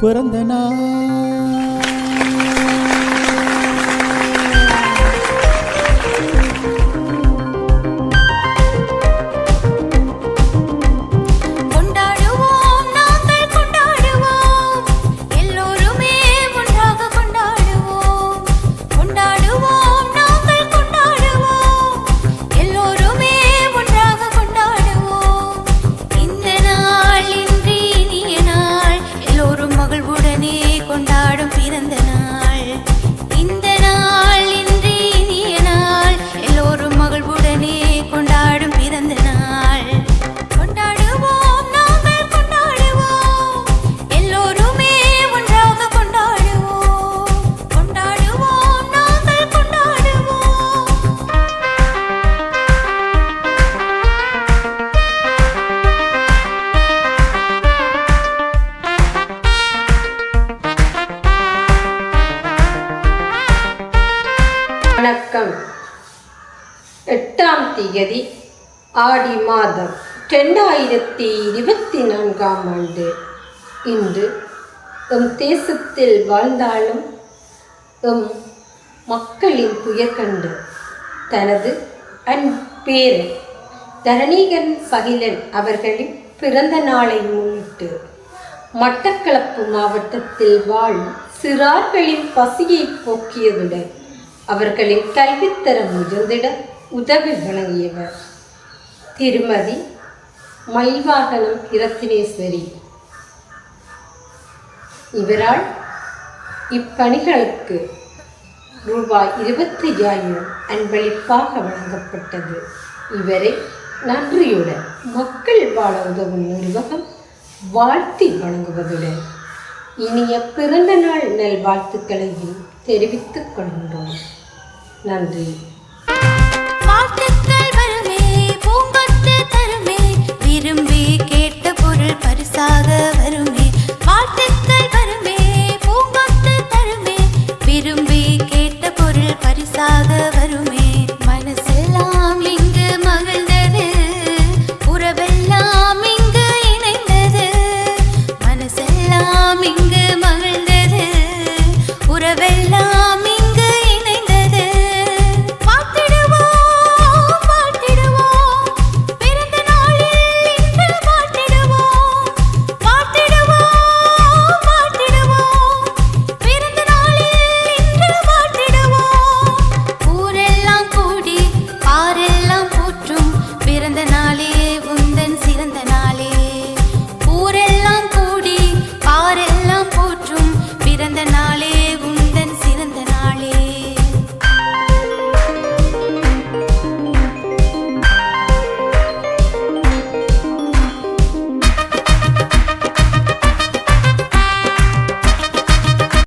பிறந்த நாள். வணக்கம். எட்டாம் தேதி ஆடி மாதம் ரெண்டாயிரத்தி இருபத்தி நான்காம் ஆண்டு. இன்று எம் தேசத்தில் வாழ்ந்தாலும் எம் மக்களின் துயர் கண்டு தனது அன்பேரன் தரணீகன் பகிலன் அவர்களின் பிறந்த நாளை முன்னிட்டு மட்டக்களப்பு மாவட்டத்தில் வாழும் சிறார்களின் பசியை போக்கியதுடன் அவர்களின் கல்வித்தரம் உயர்ந்திட உதவி வழங்கியவர். திருமதி மயில்வாகனம் இரத்தினேஸ்வரி. இவரால் இப்பணிகளுக்கு ரூபாய் இருபத்தி ஐயாயிரம் அன்பளிப்பாக வழங்கப்பட்டது. இவரை நன்றியுடன் மக்கள் வாழ உதவும் நிர்வாகம் வாழ்த்தி வழங்குவதுடன் இனிய பிறந்த நாள் நல்வாழ்த்துக்களையும் தெரிவித்துக் கொள்கின்றோம். நன்றி.